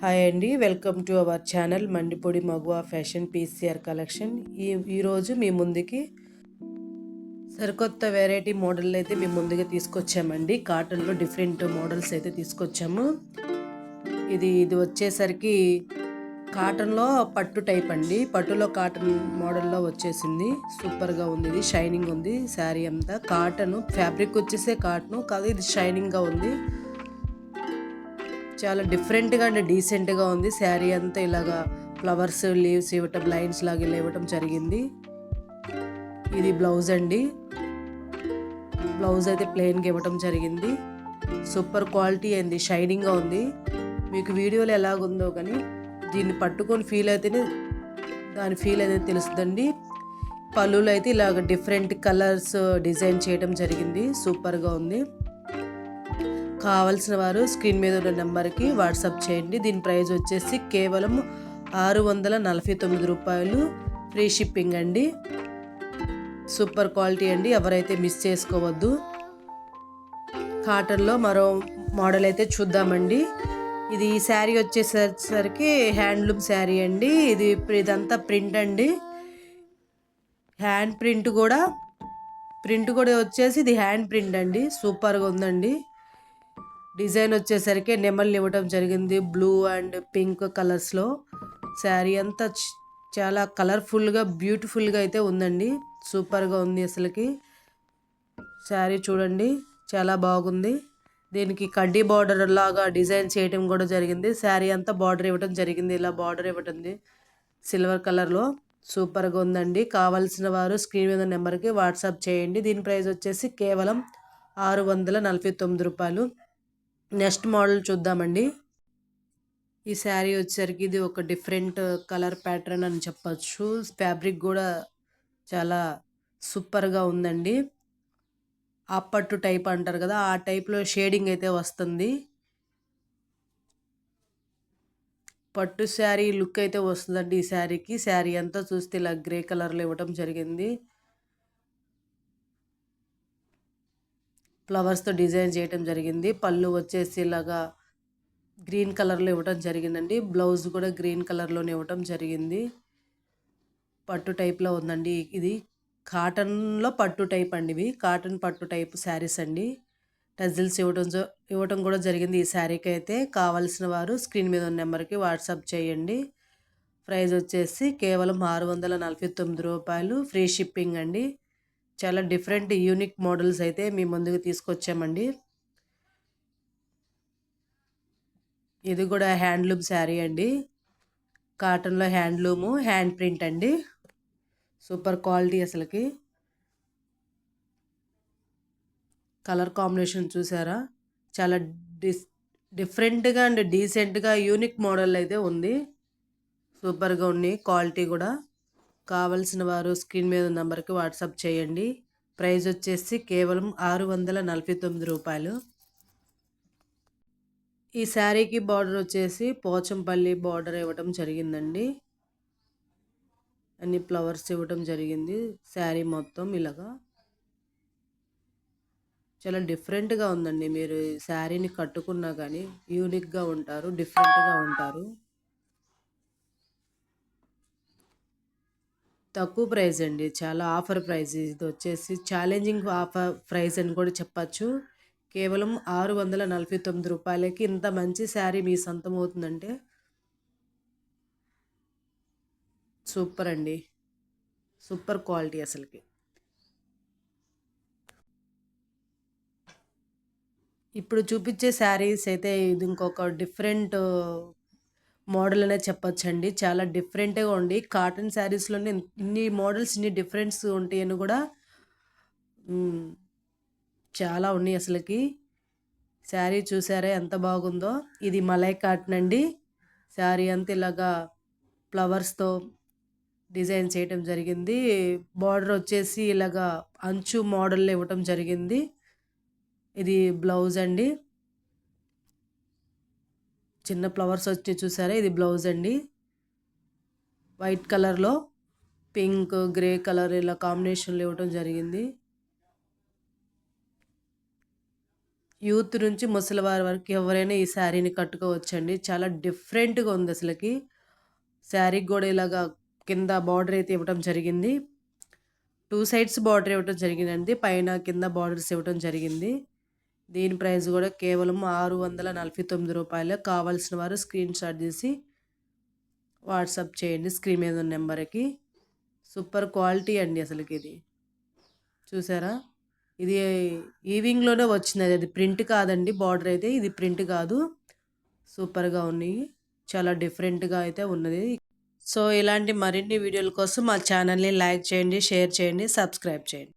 Hi అండి welcome to our channel Mandipodi Maguva fashion PCR collection. ఈ ఈరోజు మీ ముందుకి సరికొత్త వెరైటీ మోడల్ అయితే మీ ముందుగా తీసుకొచ్చామండి. కాటన్లో డిఫరెంట్ మోడల్స్ అయితే తీసుకొచ్చాము. ఇది ఇది వచ్చేసరికి కాటన్లో పట్టు టైప్ అండి. పట్టులో కాటన్ మోడల్లో వచ్చేసింది. సూపర్గా ఉంది ఇది షైనింగ్ ఉంది శారీ అంతా. కాటన్ ఫ్యాబ్రిక్ వచ్చేసే కాటన్ కాదు ఇది షైనింగ్గా ఉంది. చాలా డిఫరెంట్గా అండ్ డీసెంట్గా ఉంది. శారీ అంతా ఇలాగా ఫ్లవర్స్ లీవ్స్ ఇవ్వటం లైన్స్ లాగా ఇలా ఇవ్వటం జరిగింది. ఇది బ్లౌజ్ అండి. బ్లౌజ్ అయితే ప్లెయిన్గా ఇవ్వటం జరిగింది. సూపర్ క్వాలిటీ అయింది షైనింగ్గా ఉంది. మీకు వీడియోలో ఎలాగుందో కానీ దీన్ని పట్టుకొని ఫీల్ అయితేనే దాని ఫీల్ అనేది తెలుస్తుందండి. పళ్ళులో అయితే ఇలాగ డిఫరెంట్ కలర్స్ డిజైన్ చేయడం జరిగింది. సూపర్గా ఉంది. కావలసిన వారు స్క్రీన్ మీద ఉన్న నెంబర్కి వాట్సాప్ చేయండి. దీని ప్రైస్ వచ్చేసి కేవలం ఆరు వందల నలభై తొమ్మిది రూపాయలు. ఫ్రీ షిప్పింగ్ అండి. సూపర్ క్వాలిటీ అండి. ఎవరైతే మిస్ చేసుకోవద్దు. కాటన్లో మరో మోడల్ అయితే చూద్దామండి. ఇది శారీ వచ్చేసరికి హ్యాండ్లూమ్ శారీ అండి. ఇది ఇదంతా ప్రింట్ అండి. హ్యాండ్ ప్రింట్ కూడా ప్రింట్ కూడా వచ్చేసి ఇది హ్యాండ్ ప్రింట్ అండి. సూపర్గా ఉందండి. డిజైన్ వచ్చేసరికి నెమళ్ళు ఇవ్వడం జరిగింది. బ్లూ అండ్ పింక్ కలర్స్లో శారీ అంతా చాలా కలర్ఫుల్గా బ్యూటిఫుల్గా అయితే ఉందండి. సూపర్గా ఉంది అసలుకి. శారీ చూడండి చాలా బాగుంది. దీనికి కడ్డీ బార్డర్ లాగా డిజైన్ చేయడం కూడా జరిగింది. శారీ అంతా బార్డర్ ఇవ్వడం జరిగింది. ఇలా బార్డర్ ఇవ్వటంది సిల్వర్ కలర్లో సూపర్గా ఉందండి. కావాల్సిన వారు స్క్రీన్ మీద నెంబర్కి వాట్సాప్ చేయండి. దీని ప్రైస్ వచ్చేసి కేవలం ఆరు వందల నలభై తొమ్మిది రూపాయలు. నెక్స్ట్ మోడల్ చూద్దామండి. ఈ శారీ వచ్చేసరికి ఇది ఒక డిఫరెంట్ కలర్ ప్యాటర్న్ అని చెప్పచ్చు. ఫ్యాబ్రిక్ కూడా చాలా సూపర్గా ఉందండి. ఆ పట్టు టైప్ అంటారు కదా ఆ టైప్లో షేడింగ్ అయితే వస్తుంది. పట్టు శారీ లుక్ అయితే వస్తుందండి ఈ శారీకి. శారీ అంతా చూస్తే ఇలా గ్రే కలర్లో ఇవ్వటం జరిగింది. ఫ్లవర్స్తో డిజైన్ చేయడం జరిగింది. పళ్ళు వచ్చేసి ఇలాగా గ్రీన్ కలర్లో ఇవ్వడం జరిగిందండి. బ్లౌజ్ కూడా గ్రీన్ కలర్లోనే ఇవ్వటం జరిగింది. పట్టు టైప్లో ఉందండి ఇది. కాటన్లో పట్టు టైప్ అండి ఇవి. కాటన్ పట్టు టైప్ శారీస్ అండి. టజిల్స్ ఇవ్వడం ఇవ్వటం కూడా జరిగింది ఈ శారీకి అయితే. కావాల్సిన వారు స్క్రీన్ మీద ఉన్న నెంబర్కి వాట్సాప్ చేయండి. ప్రైస్ వచ్చేసి కేవలం ఆరు వందల నలభై తొమ్మిది రూపాయలు. ఫ్రీ షిప్పింగ్ అండి. చాలా డిఫరెంట్ యూనిక్ మోడల్స్ అయితే మీ ముందుకు తీసుకొచ్చామండి. ఇది కూడా హ్యాండ్లూమ్ శారీ అండి. కాటన్లో హ్యాండ్లూము హ్యాండ్ ప్రింట్ అండి. సూపర్ క్వాలిటీ అసలుకి. కలర్ కాంబినేషన్ చూసారా? చాలా డిస్ డిఫరెంట్గా అండ్ డీసెంట్గా యూనిక్ మోడల్ అయితే ఉంది. సూపర్గా ఉంది క్వాలిటీ కూడా. కావలసిన వారు స్క్రీన్ మీద నెంబర్కి వాట్సాప్ చేయండి. ప్రైజ్ వచ్చేసి కేవలం ఆరు వందల నలభై తొమ్మిది రూపాయలు. ఈ శారీకి బార్డర్ వచ్చేసి పోచంపల్లి బార్డర్ ఇవ్వటం జరిగిందండి. అన్ని ఫ్లవర్స్ ఇవ్వటం జరిగింది. శారీ మొత్తం ఇలాగా. చాలా డిఫరెంట్గా ఉందండి. మీరు శారీని కట్టుకున్నా కానీ యూనిక్గా ఉంటారు డిఫరెంట్గా ఉంటారు. తక్కువ ప్రైస్ అండి. చాలా ఆఫర్ ప్రైస్ ఇది వచ్చేసి ఛాలెంజింగ్ ఆఫర్ ప్రైస్ అని కూడా చెప్పచ్చు. కేవలం ఆరు వందల నలభై తొమ్మిది రూపాయలకి ఇంత మంచి శారీ మీ సొంతం అవుతుందంటే సూపర్ అండి. సూపర్ క్వాలిటీ అసలుకి. ఇప్పుడు చూపించే శారీస్ అయితే ఇది ఇంకొక డిఫరెంట్ మోడల్ అనే చెప్పొచ్చండి. చాలా డిఫరెంట్గా ఉండి కాటన్ శారీస్లోనే ఇన్ని మోడల్స్ ఇన్ని డిఫరెంట్స్ ఉంటాయని కూడా చాలా ఉన్నాయి అసలుకి. శారీ చూసారా ఎంత బాగుందో. ఇది మలై కాటన్ అండి. శారీ అంతా ఇలాగా ఫ్లవర్స్తో డిజైన్ చేయటం జరిగింది. బార్డర్ వచ్చేసి ఇలాగా అంచు మోడల్ ఇవ్వటం జరిగింది. ఇది బ్లౌజ్ అండి. చిన్న ఫ్లవర్స్ వచ్చి చూసారా? ఇది బ్లౌజ్ అండి. వైట్ కలర్లో పింక్ గ్రే కలర్ ఇలా కాంబినేషన్లు ఇవ్వటం జరిగింది. యూత్ నుంచి ముసలివారి వరకు ఎవరైనా ఈ శారీని కట్టుకోవచ్చండి. చాలా డిఫరెంట్గా ఉంది అసలుకి. శారీకి కూడా ఇలాగా కింద బార్డర్ అయితే ఇవ్వటం జరిగింది. టూ సైడ్స్ బార్డర్ ఇవ్వడం జరిగిందండి. పైన కింద బార్డర్స్ ఇవ్వటం జరిగింది. దీని ప్రైస్ కూడా కేవలం ఆరు వందల నలభై తొమ్మిది రూపాయలు. కావాల్సిన వారు స్క్రీన్ షాట్ చేసి వాట్సాప్ చేయండి స్క్రీన్ మీద ఉన్న నెంబర్కి. సూపర్ క్వాలిటీ అండి అసలుకి ఇది. చూసారా? ఇది ఈవింగ్లోనే వచ్చింది అది ప్రింట్ కాదండి బార్డర్ అయితే ఇది ప్రింట్ కాదు. సూపర్గా ఉన్నాయి. చాలా డిఫరెంట్గా అయితే ఉన్నది. సో ఇలాంటి మరిన్ని వీడియోల కోసం మా ఛానల్ని లైక్ చేయండి షేర్ చేయండి సబ్స్క్రైబ్ చేయండి.